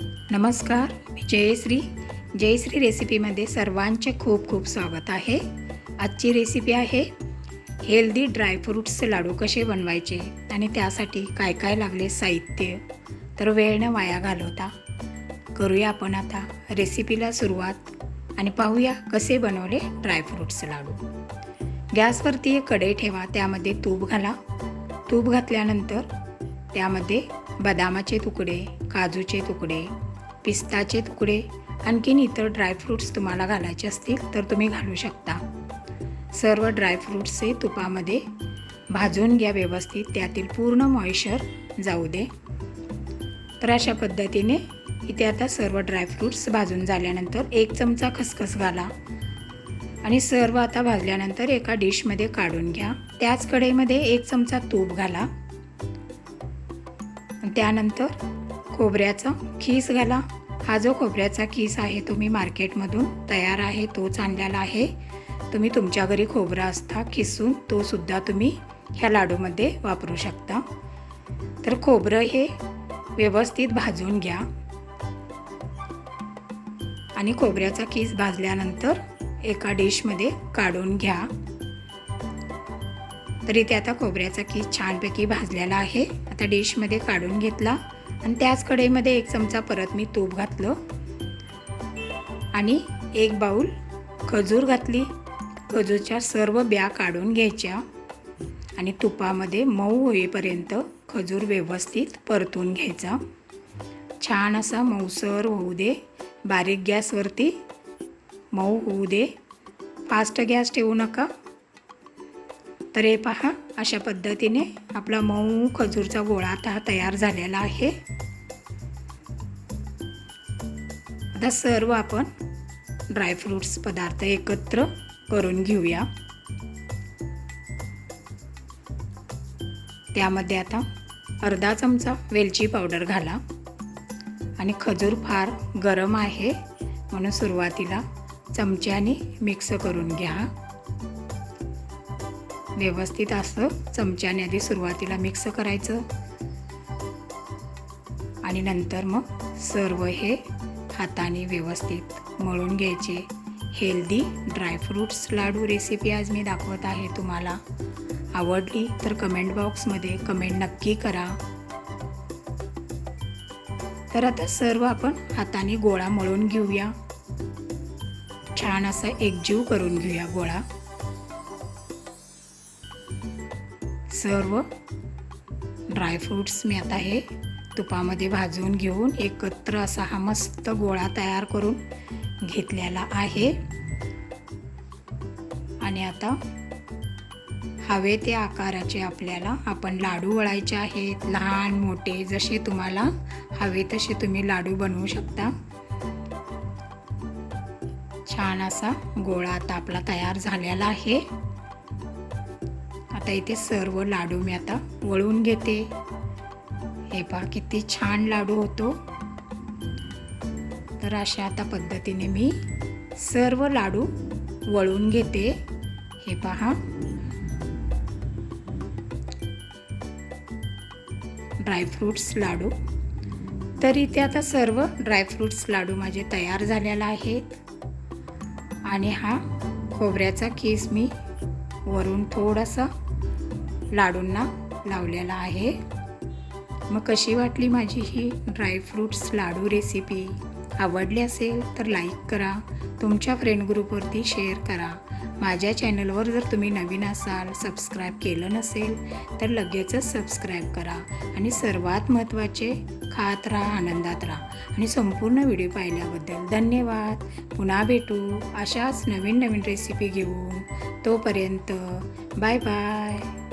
नमस्कार मी जयश्री. जयश्री रेसिपीमध्ये सर्वांचे खूप खूप स्वागत आहे. आजची रेसिपी आहे हेल्दी ड्रायफ्रूट्सचे लाडू कसे बनवायचे आणि त्यासाठी काय काय लागले साहित्य. तर वेळ न वाया घालवता करूया आपण आता रेसिपीला सुरुवात आणि पाहूया कसे बनवले ड्रायफ्रूट्सचे लाडू. गॅसवरती एक कढई ठेवा त्यामध्ये तूप घाला. तूप घातल्यानंतर त्यामध्ये बदामाचे तुकडे काजूचे तुकडे पिस्ताचे तुकडे आणखीन इतर ड्रायफ्रूट्स तुम्हाला घालायचे असतील तर तुम्ही घालू शकता. सर्व ड्रायफ्रूट्सचे तुपामध्ये भाजून घ्या व्यवस्थित त्यातील पूर्ण मॉइश्चर जाऊ दे. तर अशा पद्धतीने इथे आता सर्व ड्रायफ्रूट्स भाजून झाल्यानंतर एक चमचा खसखस घाला. आणि सर्व आता भाजल्यानंतर एका डिशमध्ये काढून घ्या. त्याच कढईमध्ये एक चमचा तूप घाला. त्यानंतर खोबऱ्याचा खीस घाला. हा जो खोबऱ्याचा खीस आहे तो मी मार्केटमधून तयार आहे तोच आणलेला आहे. तुम्ही तुमच्या घरी खोबरं असता खिसून तो सुद्धा तुम्ही ह्या लाडूमध्ये वापरू शकता. तर खोबरं हे व्यवस्थित भाजून घ्या. आणि खोबऱ्याचा खीस भाजल्यानंतर एका डिशमध्ये काढून घ्या. तर इथे आता खोबऱ्याचा केस छानपैकी भाजलेला आहे. आता डिशमध्ये काढून घेतला. आणि त्याच कढईमध्ये एक चमचा परत मी तूप घातलं. आणि एक बाऊल खजूर घातली. खजूरच्या सर्व ब्या काढून घ्यायच्या. आणि तुपामध्ये मऊ होईपर्यंत खजूर व्यवस्थित परतून घ्यायचा. छान असा मऊसर होऊ दे. बारीक गॅसवरती मऊ होऊ दे. फास्ट गॅस ठेवू नका. तर हे पहा अशा पद्धतीने आपला मऊ खजूरचा गोळा आता तयार झालेला आहे. आता सर्व आपण ड्रायफ्रूट्स पदार्थ एकत्र करून घेऊया. त्यामध्ये आता अर्धा चमचा वेलची पावडर घाला. आणि खजूर फार गरम आहे म्हणून सुरुवातीला चमच्याने मिक्स करून घ्या. व्यवस्थित असं चमच्याने आधी सुरुवातीला मिक्स करायचं. आणि नंतर मग सर्व हे हाताने व्यवस्थित मळून घ्यायचे. हेल्दी ड्रायफ्रूट्स लाडू रेसिपी आज मी दाखवत आहे तुम्हाला. आवडली तर कमेंट बॉक्समध्ये कमेंट नक्की करा. तर आता सर्व आपण हाताने गोळा मळून घेऊया. छान असा एकजीव करून घेऊया गोळा. सर्व ड्रायफ्रूट्स मी आता हे तुपामध्ये भाजून घेऊन एकत्र असा हा मस्त गोळा तयार करून घेतलेला आहे. आणि आता हवे त्या आकाराचे आपल्याला आपण लाडू वळायचे आहेत लहान मोठे जसे तुम्हाला हवे तसे तुम्ही लाडू बनवू शकता. छान असा गोळा आता आपला तयार झालेला आहे. आता इथे सर्व लाडू मी आता वळून घेते. हे पहा किती छान लाडू होतो. तर अशा आता पद्धतीने मी सर्व लाडू वळून घेते. हे पहा. Dry fruits laddoo. तर इथे आता सर्व ड्रायफ्रूट्स लाडू माझे तयार झालेला आहेत. आणि हा खोबऱ्याचा केस मी वरून थोडासा लाडूंना लावलेला आहे. मग कशी वाटली माझी ही ड्रायफ्रूट्स लाडू रेसिपी आवडली असेल तर लाईक करा. तुमच्या फ्रेंड ग्रुपवरती शेअर करा. माझ्या चॅनलवर जर तुम्ही नवीन असाल सबस्क्राईब केलं नसेल तर लगेचच सबस्क्राईब करा आणि सर्वात महत्त्वाचे खात राहा आनंदात राहा. आणि संपूर्ण व्हिडिओ पाहिल्याबद्दल धन्यवाद. पुन्हा भेटू अशाच नवीन नवीन रेसिपी घेऊन. तोपर्यंत बाय बाय